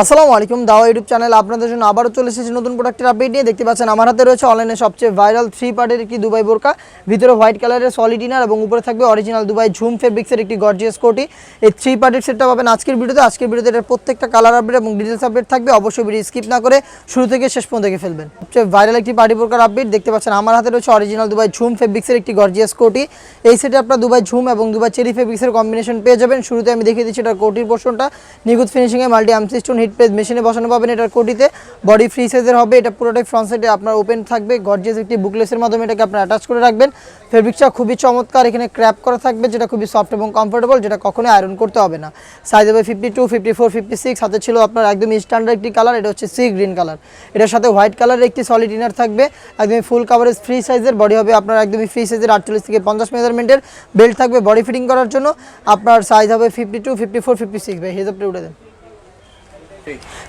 আসসালামু আলাইকুম, দাওয়া ইউটিউব চ্যানেল আপনাদের জন্য আবারও চলে এসেছে নতুন প্রোডাক্টের আপডেট নিয়ে। দেখতে পাচ্ছেন, আমার হাতে রয়েছে অনলাইনে সবচেয়ে ভাইরাল থ্রি পার্টের একটি দুবাই বোরকা। ভিতরে হোয়াইট কালারের সলিড ইনার এবং উপরে থাকবে অরিজিনাল দুবাই ঝুম ফেব্রিক্সের একটি গর্জিয়াস কোটি এই থ্রি পার্টের সেটটা পাবেন আজকের ভিডিওতে। আজকের ভিডিওতে এটার প্রত্যেকটা কালার আপডেট এবং ডিটেলস আপডেট থাকবে। অবশ্যই ভিডিও স্কিপ না করে শুরু থেকে শেষ পর্যন্ত দেখে ফেলবেন। সবচেয়ে ভাইরাল একটি পার্টি বোরকার আপডেট দেখতে পাচ্ছেন, আমার হাতে রয়েছে অরিজিনাল দুবাই ঝুম ফেব্রিক্সের একটি গর্জিয়াস কোটি এই সেটে আপনার দুবাই ঝুম এবং দুবাই চেরি ফেব্রিক্সের কম্বিনেশন পেয়ে যাবেন। শুরুতে আমি দেখিয়ে দিচ্ছি এটার কোটির পোর্শনটা নিখুঁত ফিনিশিংয়ে মাল্টি আমসিস্টোন হিট প্রেস মেশিনে বসানো পাবেন। এটার কোটিতে বডি ফ্রি সাইজের হবে। এটা পুরোটাই ফ্রন্ট সাইডে আপনার ওপেন থাকবে। গর্জিয়াস একটি বুকলেসের মাধ্যমে এটাকে আপনার অ্যাটাচ করে রাখবেন। ফেব্রিকটা খুবই চমৎকার। এখানে ক্র্যাপ করা থাকবে, যেটা খুবই সফট এবং কমফোর্টেবল যেটা কখনোই আয়রন করতে হবে না। সাইজ হবে fifty two fifty four fifty six হাতে ছিল আপনার একদম স্ট্যান্ডার্ড একটি কালার এটা হচ্ছে সি গ্রিন কালার এটার সাথে হোয়াইট কালারের একটি সলিড ইনার থাকবে। একদমই ফুল কাভারেজ ফ্রি সাইজের বডি হবে আপনার একদমই ফ্রি সাইজের আটচল্লিশ থেকে পঞ্চাশ মেজারমেন্টের বেল্ট থাকবে বডি ফিটিং করার জন্য। আপনার সাইজ হবে fifty two fifty four fifty six ভাই হেজাবটা উঠে দেন।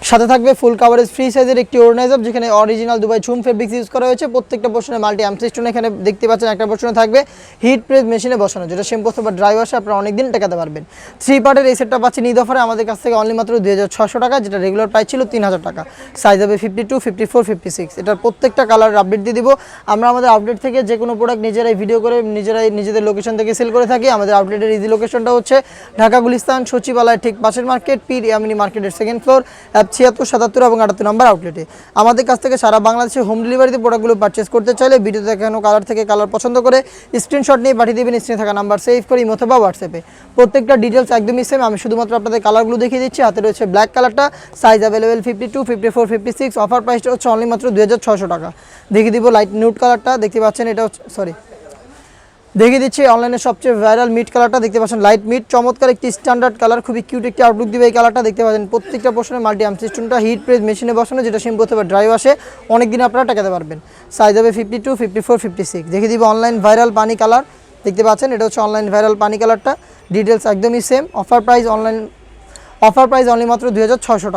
সাথে থাকবে ফুল কাভারেজ ফ্রি সাইজের একটি অর্গানাইজার যেখানে original Dubai zoom fabrics use করা হয়েছে। প্রত্যেকটা পোর্শনে মাল্টি অ্যামসিস্টোন এখানে দেখতে পাচ্ছেন, একটা পোর্শনে থাকবে। হিট প্রেস মেশিনে বসানো, যেটা সেম শ্যাম্পু অথবা ড্রাই ওয়াশে আপনারা অনেকদিন টেকাতে পারবেন। থ্রি পার্টের এই সেটটা পাচ্ছেন ঈদ অফারে আমাদের কাছ থেকে অনলি মাত্র দুই হাজার ছশো টাকা, যেটা রেগুলার প্রাইস ছিল তিন হাজার টাকা। সাইজ হবে fifty two fifty four fifty six এটার প্রত্যেকটা কালার আপডেট দিয়ে দিব। আমরা আমাদের আপডেট থেকে যে কোনো প্রোডাক্ট নিজেরাই ভিডিও করে, নিজেরাই নিজেদের লোকেশন থেকে সেল করে থাকি। আমাদের আপডেটের ইজি লোকেশনটা হচ্ছে ঢাকা, গুলিস্তান, সচিবালয়, ঠিক পাশের মার্কেট পীর ইয়ামিনী মার্কেটের সেকেন্ড ফ্লোর ছিয়াত্তর, সাতাত্তর এবং আটাত্তর নম্বর আউটলেটে আমাদের কাছ থেকে সারা বাংলাদেশে হোম ডেলিভারিতে প্রোডাক্টগুলো পারচেস করতে চাইলে ভিডিও দেখানো কালার থেকে কালার পছন্দ করে স্ক্রিনশট নিয়ে পাঠিয়ে দেবেন স্ক্রিনে থাকা নাম্বার সেভ করে ইমো অথবা হোয়াটসঅ্যাপে প্রত্যেকটা ডিটেলস একদমই সেম আমি শুধুমাত্র আপনাদের কালারগুলো দেখিয়ে দিচ্ছি। হাতে রয়েছে ব্ল্যাক কালারটা size available fifty two fifty four fifty six offer প্রাইসটা হচ্ছে অনলি মাত্র দু টাকা। দেখিয়ে দিব লাইট নিউট কালারটা দেখতে পাচ্ছেন এটা সরি দেখিয়ে দিচ্ছি অনলাইনে সবচেয়ে ভাইরাল মিট কালারটা দেখতে পাচ্ছেন লাইট মিট চমৎকার একটি স্ট্যান্ডার্ড কালার খুবই কিউট একটি আউটলুক দিবে এই কালারটা দেখতে পাচ্ছেন। প্রত্যেকটা পোর্শনে মাল্টি সিস্টেমটা হিট প্রেস মেশিনে বসানো, যেটা শ্যাম্পু অথবা ড্রাই আসে অনেক দিন আপনারা টাকাতে পারবেন। সাইজ হবে fifty two fifty four fifty six দেখিয়ে দিব অনলাইন ভাইরাল পানি কালার দেখতে পাচ্ছেন, এটা হচ্ছে অনলাইন ভাইরাল পানি কালারটা ডিটেলস একদমই same offer price online offer price only মাত্র দুই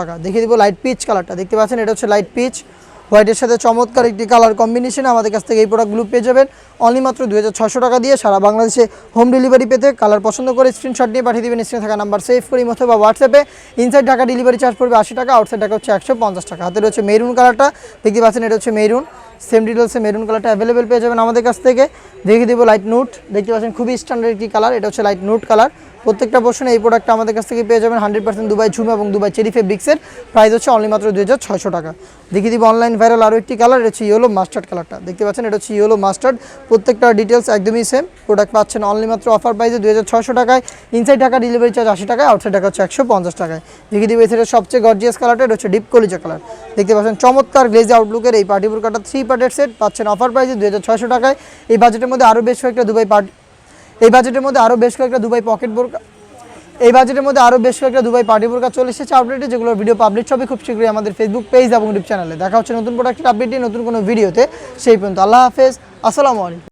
টাকা। দেখিয়ে দিব লাইট পিচ কালারটা দেখতে পাচ্ছেন, এটা হচ্ছে লাইট পিচ হোয়াইটের সাথে চমৎকার একটি কালার কম্বিনেশন আমাদের কাছ থেকে এই প্রোডাক্টগুলো পেয়ে যাবেন। অনলি মাত্র দুই টাকা দিয়ে সারা বাংলাদেশে হোম ডেলিভারি পেতে কালার পছন্দ করে স্ক্রিনশট নিয়ে পাঠিয়ে দেবেন। স্ক্রিনে থাকা নাম্বার সেভ করি অথবা হোয়াটসঅ্যাপে ইনসাইড ঢাকা ডেলিভারি চার্জ পড়বে আশি টাকা আউটসাইড টাকা হচ্ছে একশো পঞ্চাশ টাকা। হাতে রয়েছে মেরুন কালারটা দেখতে পাচ্ছেন এটা হচ্ছে মেরুন সেম ডিটেলসে মেরুন কালারটা অ্যাভেলেবেল পেয়ে যাবেন আমাদের কাছ থেকে। দেখিয়ে দেবো লাইট নুট দেখতে পাচ্ছেন খুবই স্ট্যান্ডার্ড একটি কালার এটা হচ্ছে লাইট নুট কালার প্রত্যেকটা পোর্শনে এই প্রোডাক্টটা আমাদের কাছ থেকে পেয়ে যাবেন হান্ড্রেড পার্সেন্ট দুবাই ঝুম এবং দুবাই চেরি ফেব্রিক্সের প্রাইস হচ্ছে অনলি মাত্র দুই হাজার ছয়শো টাকা। দেখিয়ে দিব অনলাইন ভাইরাল আরও একটি কালার এটা হচ্ছে ইয়েলো মাস্টার্ড কালারটা দেখতে পাচ্ছেন, এটা হচ্ছে ইয়েলো মাস্টার্ড প্রত্যেকটা ডিটেলস একদমই সেম প্রোডাক্ট পাচ্ছেন অনলি মাত্র অফার প্রাইসে দুই হাজার ছয়শো টাকায়। ইনসাইড টাকা ডেলিভারি চার্জ আশি টাকায় আউটসাইড টাকা হচ্ছে একশো পঞ্চাশ টাকায়। দেখিয়ে দিব এছাড়া সবচেয়ে গর্জিয়াস কালারটা এটা হচ্ছে ডিপ কলিজা কালার দেখতে পাচ্ছেন, চমৎকার গ্লেজ আউটলুকের এই পার্টি বোরকাটা থ্রি পার্টের সেট পাচ্ছেন অফার প্রাইসে দুই হাজার ছয়শো টাকায়। এই বাজেটের মধ্যে আরও বেশ কয়েকটা দুবাই পার্টি এই বাজেটের মধ্যে আরও বেশ কয়েকটা দুবাই পকেট বোরকা এই বাজেটের মধ্যে আরও বেশ কয়েকটা দুবাই পার্টি বোরকা চলে এসেছে আপডেটে যেগুলো ভিডিও পাবলিশ হবে খুব শীঘ্রই আমাদের ফেসবুক পেজ এবং ইউটিউব চ্যানেলে দেখা হচ্ছে নতুন প্রোডাক্টের আপডেটে নতুন কোনো ভিডিওতে সেই পর্যন্ত আল্লাহ হাফেজ। আসসালামু আলাইকুম।